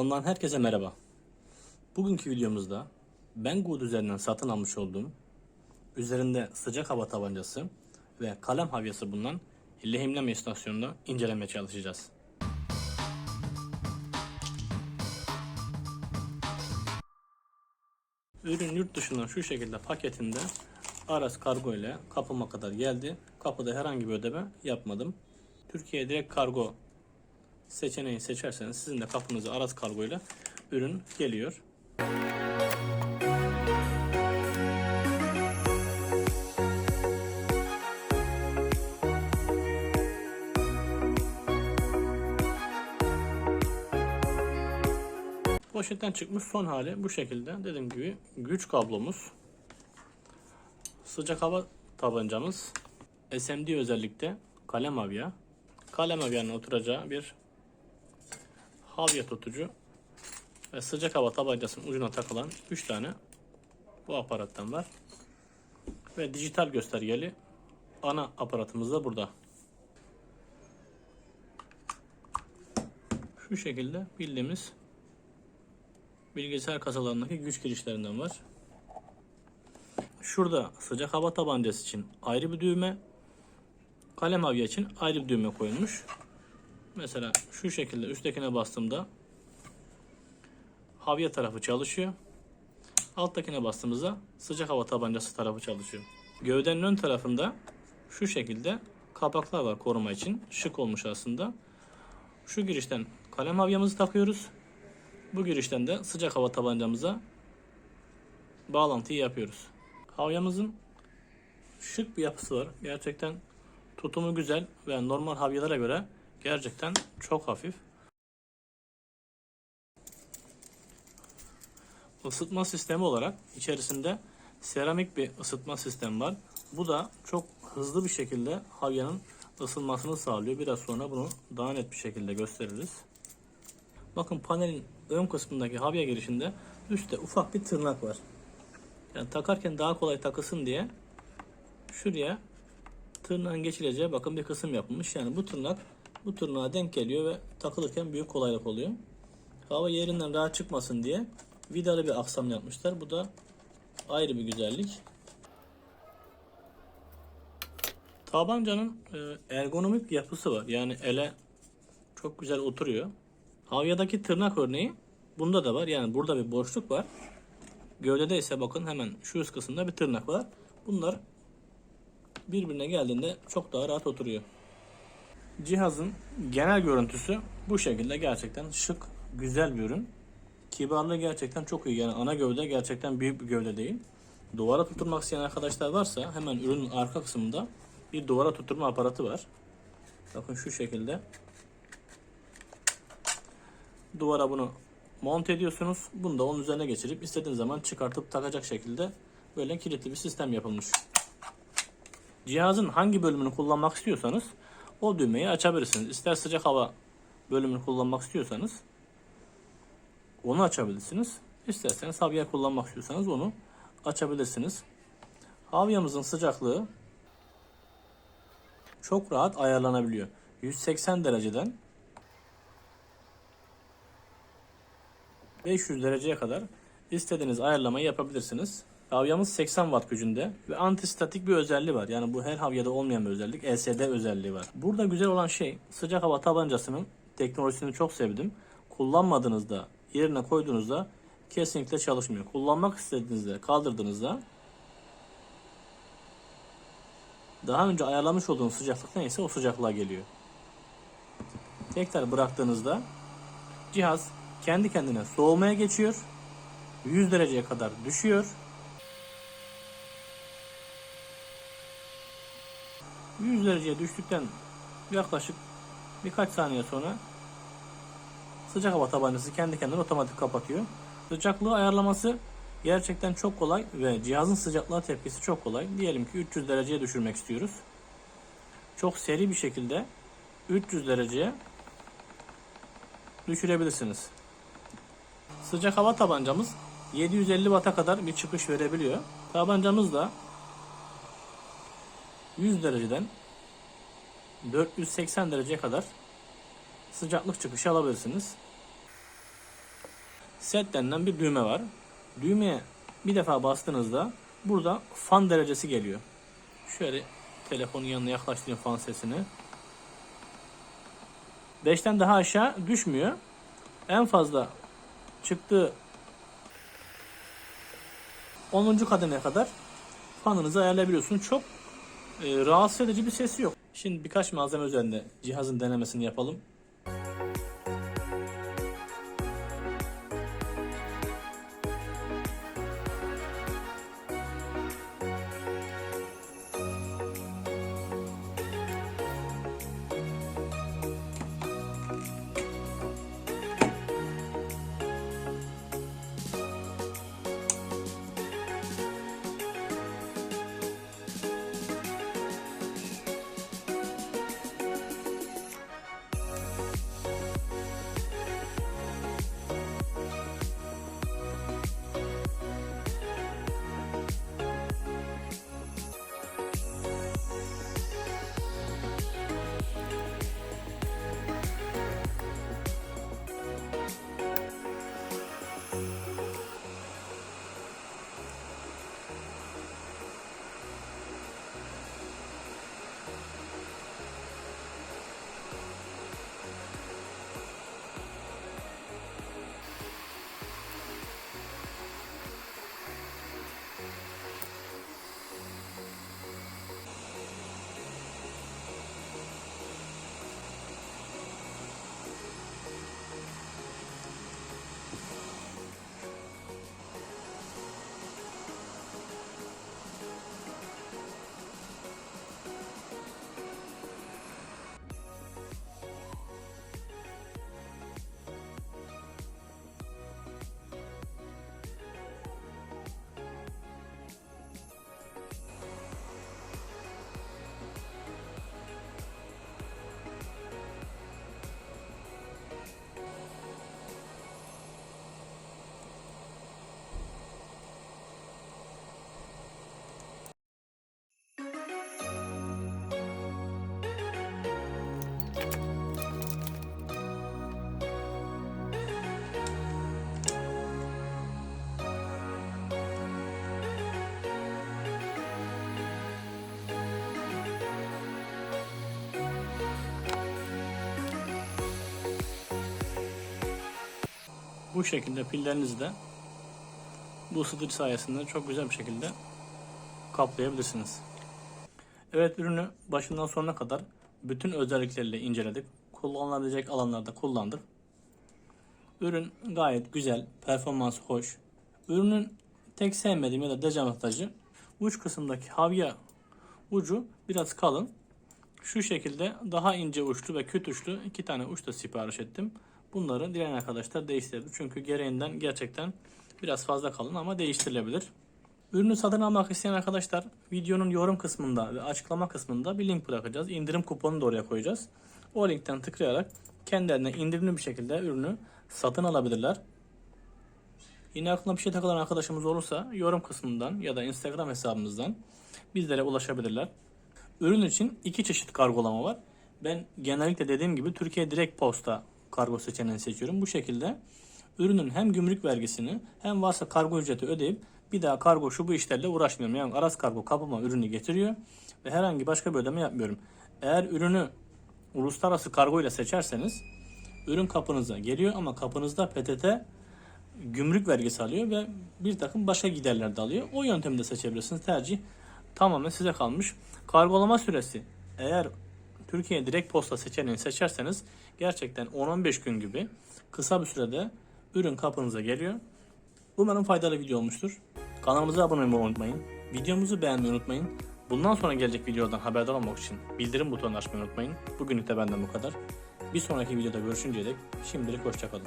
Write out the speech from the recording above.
Kanalımdan herkese merhaba. Bugünkü videomuzda Banggood üzerinden satın almış olduğum üzerinde sıcak hava tabancası ve kalem havyası bulunan lehimleme istasyonunda incelemeye çalışacağız. Ürün yurt dışından şu şekilde paketinde Aras kargo ile kapıma kadar geldi. Kapıda herhangi bir ödeme yapmadım. Türkiye direkt kargo seçeneği seçerseniz sizin de kapınıza Aras kargo ile ürün geliyor. Poşetten çıkmış son hali bu şekilde. Dediğim gibi güç kablomuz, sıcak hava tabancamız, SMD özellikle kalem havya, kalem havyanın oturacağı bir havya tutucu ve sıcak hava tabancasının ucuna takılan 3 tane bu aparattan var. Ve dijital göstergeli ana aparatımız da burada. Şu şekilde bildiğimiz bilgisayar kasalarındaki güç girişlerinden var. Şurada sıcak hava tabancası için ayrı bir düğme, kalem havya için ayrı bir düğme koyulmuş. Mesela şu şekilde üsttekine bastığımda havya tarafı çalışıyor. Alttakine bastığımızda sıcak hava tabancası tarafı çalışıyor. Gövdenin ön tarafında şu şekilde kapaklar var koruma için. Şık olmuş aslında. Şu girişten kalem havyamızı takıyoruz. Bu girişten de sıcak hava tabancamıza bağlantıyı yapıyoruz. Havyamızın şık bir yapısı var. Gerçekten tutumu güzel ve normal havyalara göre gerçekten çok hafif. Isıtma sistemi olarak içerisinde seramik bir ısıtma sistemi var. Bu da çok hızlı bir şekilde havyanın ısınmasını sağlıyor. Biraz sonra bunu daha net bir şekilde gösteririz. Bakın panelin ön kısmındaki havya girişinde üstte ufak bir tırnak var. Yani takarken daha kolay takılsın diye şuraya tırnağın geçileceği bakın bir kısım yapılmış. Yani bu tırnak bu tırnağa denk geliyor ve takılırken büyük kolaylık oluyor. Hava yerinden rahat çıkmasın diye vidalı bir aksam yapmışlar. Bu da ayrı bir güzellik. Tabancanın e, ergonomik yapısı var. Yani ele çok güzel oturuyor. Havyadaki tırnak örneği bunda da var. Yani burada bir boşluk var. Gövdede ise bakın hemen şu üst kısımda bir tırnak var. Bunlar birbirine geldiğinde çok daha rahat oturuyor. Cihazın genel görüntüsü bu şekilde gerçekten şık, güzel bir ürün. Kibarlığı gerçekten çok iyi. Yani ana gövde gerçekten büyük bir gövde değil. Duvara tutturmak isteyen arkadaşlar varsa hemen ürünün arka kısmında bir duvara tutturma aparatı var. Bakın şu şekilde. Duvara bunu monte ediyorsunuz. Bunu da onun üzerine geçirip istediğiniz zaman çıkartıp takacak şekilde böyle kilitli bir sistem yapılmış. Cihazın hangi bölümünü kullanmak istiyorsanız o düğmeyi açabilirsiniz. İster sıcak hava bölümünü kullanmak istiyorsanız onu açabilirsiniz. İsterseniz havya kullanmak istiyorsanız onu açabilirsiniz. Havyamızın sıcaklığı çok rahat ayarlanabiliyor. 180 dereceden 500 dereceye kadar istediğiniz ayarlamayı yapabilirsiniz. Havyamız 80 watt gücünde ve antistatik bir özelliği var. Yani bu her havyada olmayan bir özellik. LCD özelliği var. Burada güzel olan şey sıcak hava tabancasının teknolojisini çok sevdim. Kullanmadığınızda yerine koyduğunuzda kesinlikle çalışmıyor. Kullanmak istediğinizde kaldırdığınızda daha önce ayarlamış olduğunuz sıcaklık neyse o sıcaklığa geliyor. Tekrar bıraktığınızda cihaz kendi kendine soğumaya geçiyor. 100 dereceye kadar düşüyor. 100 dereceye düştükten yaklaşık birkaç saniye sonra sıcak hava tabancası kendi kendine otomatik kapatıyor. Sıcaklığı ayarlaması gerçekten çok kolay ve cihazın sıcaklığa tepkisi çok kolay. Diyelim ki 300 dereceye düşürmek istiyoruz. Çok seri bir şekilde 300 dereceye düşürebilirsiniz. Sıcak hava tabancamız 750 Watt'a kadar bir çıkış verebiliyor. Tabancamız da 100 dereceden 480 dereceye kadar sıcaklık çıkışı alabilirsiniz. set denilen bir düğme var. Düğmeye bir defa bastığınızda burada fan derecesi geliyor. Şöyle telefonun yanına yaklaştırayım fan sesini. 5'ten daha aşağı düşmüyor. En fazla çıktığı 10. kademeye kadar fanınızı ayarlayabiliyorsunuz. Çok rahatsız edici bir sesi yok. Şimdi birkaç malzeme üzerinde cihazın denemesini yapalım. Bu şekilde pillerinizi de bu ısıtıcı sayesinde çok güzel bir şekilde kaplayabilirsiniz. Evet ürünü başından sonuna kadar bütün özellikleriyle inceledik. Kullanılabilecek alanlarda kullandık. Ürün gayet güzel, performansı hoş. Ürünün tek sevmediğim ya da dezavantajı uç kısımdaki havya ucu biraz kalın. Şu şekilde daha ince uçlu ve küt uçlu iki tane uç da sipariş ettim. Bunları dileyen arkadaşlar değiştirdi. Çünkü gereğinden gerçekten biraz fazla kalın ama değiştirilebilir. Ürünü satın almak isteyen arkadaşlar videonun yorum kısmında ve açıklama kısmında bir link bırakacağız. İndirim kuponunu da oraya koyacağız. O linkten tıklayarak kendilerine indirimli bir şekilde ürünü satın alabilirler. Yine aklına bir şey takılan arkadaşımız olursa yorum kısmından ya da Instagram hesabımızdan bizlere ulaşabilirler. Ürün için iki çeşit kargolama var. Ben genellikle dediğim gibi Türkiye Direkt Posta kargo seçeneğini seçiyorum. Bu şekilde ürünün hem gümrük vergisini hem varsa kargo ücreti ödeyip bir daha kargo şu bu işlerle uğraşmıyorum. Yani Aras Kargo kapıma ürünü getiriyor ve herhangi başka bir ödeme yapmıyorum. Eğer ürünü uluslararası kargo ile seçerseniz ürün kapınıza geliyor ama kapınızda PTT gümrük vergisi alıyor ve bir takım başka giderler de alıyor. O yöntemi de seçebilirsiniz. Tercih tamamen size kalmış. Kargolama süresi eğer Türkiye direkt posta seçeneğini seçerseniz gerçekten 10-15 gün gibi kısa bir sürede ürün kapınıza geliyor. Umarım faydalı video olmuştur. Kanalımıza abone olmayı unutmayın. Videomuzu beğenmeyi unutmayın. Bundan sonra gelecek videodan haberdar olmak için bildirim butonunu açmayı unutmayın. Bugünlük de benden bu kadar. Bir sonraki videoda görüşünceye dek şimdilik hoşçakalın.